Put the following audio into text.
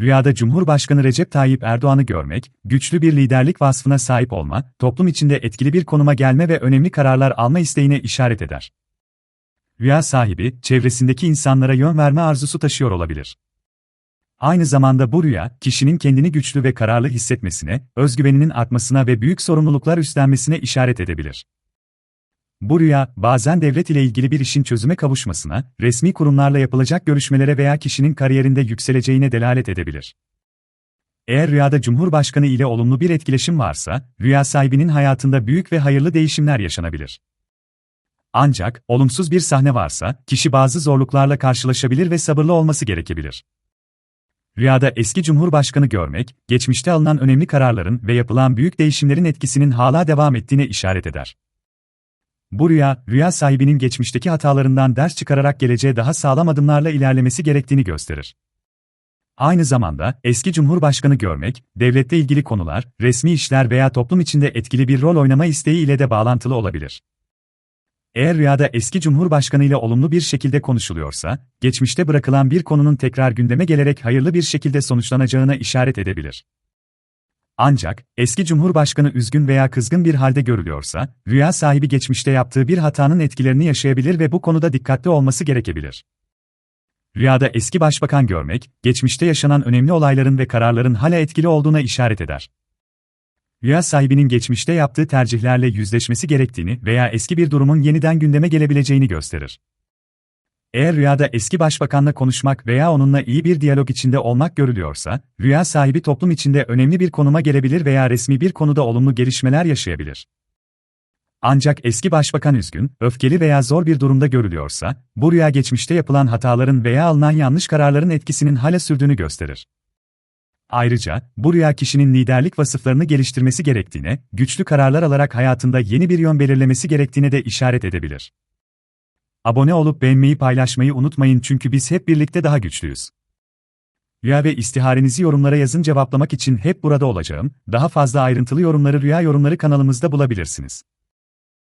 Rüyada Cumhurbaşkanı Recep Tayyip Erdoğan'ı görmek, güçlü bir liderlik vasfına sahip olma, toplum içinde etkili bir konuma gelme ve önemli kararlar alma isteğine işaret eder. Rüya sahibi, çevresindeki insanlara yön verme arzusu taşıyor olabilir. Aynı zamanda bu rüya, kişinin kendini güçlü ve kararlı hissetmesine, özgüveninin artmasına ve büyük sorumluluklar üstlenmesine işaret edebilir. Bu rüya, bazen devlet ile ilgili bir işin çözüme kavuşmasına, resmi kurumlarla yapılacak görüşmelere veya kişinin kariyerinde yükseleceğine delalet edebilir. Eğer rüyada Cumhurbaşkanı ile olumlu bir etkileşim varsa, rüya sahibinin hayatında büyük ve hayırlı değişimler yaşanabilir. Ancak, olumsuz bir sahne varsa, kişi bazı zorluklarla karşılaşabilir ve sabırlı olması gerekebilir. Rüyada eski Cumhurbaşkanı görmek, geçmişte alınan önemli kararların ve yapılan büyük değişimlerin etkisinin hala devam ettiğine işaret eder. Bu rüya, rüya sahibinin geçmişteki hatalarından ders çıkararak geleceğe daha sağlam adımlarla ilerlemesi gerektiğini gösterir. Aynı zamanda, eski cumhurbaşkanı görmek, devlette ilgili konular, resmi işler veya toplum içinde etkili bir rol oynama isteği ile de bağlantılı olabilir. Eğer rüyada eski cumhurbaşkanı ile olumlu bir şekilde konuşuluyorsa, geçmişte bırakılan bir konunun tekrar gündeme gelerek hayırlı bir şekilde sonuçlanacağına işaret edebilir. Ancak, eski Cumhurbaşkanı üzgün veya kızgın bir halde görülüyorsa, rüya sahibi geçmişte yaptığı bir hatanın etkilerini yaşayabilir ve bu konuda dikkatli olması gerekebilir. Rüyada eski başbakan görmek, geçmişte yaşanan önemli olayların ve kararların hala etkili olduğuna işaret eder. Rüya sahibinin geçmişte yaptığı tercihlerle yüzleşmesi gerektiğini veya eski bir durumun yeniden gündeme gelebileceğini gösterir. Eğer rüyada eski başbakanla konuşmak veya onunla iyi bir diyalog içinde olmak görülüyorsa, rüya sahibi toplum içinde önemli bir konuma gelebilir veya resmi bir konuda olumlu gelişmeler yaşayabilir. Ancak eski başbakan üzgün, öfkeli veya zor bir durumda görülüyorsa, bu rüya geçmişte yapılan hataların veya alınan yanlış kararların etkisinin hala sürdüğünü gösterir. Ayrıca, bu rüya kişinin liderlik vasıflarını geliştirmesi gerektiğine, güçlü kararlar alarak hayatında yeni bir yön belirlemesi gerektiğine de işaret edebilir. Abone olup beğenmeyi paylaşmayı unutmayın çünkü biz hep birlikte daha güçlüyüz. Rüya ve istiharenizi yorumlara yazın cevaplamak için hep burada olacağım. Daha fazla ayrıntılı yorumları Rüya Yorumları kanalımızda bulabilirsiniz.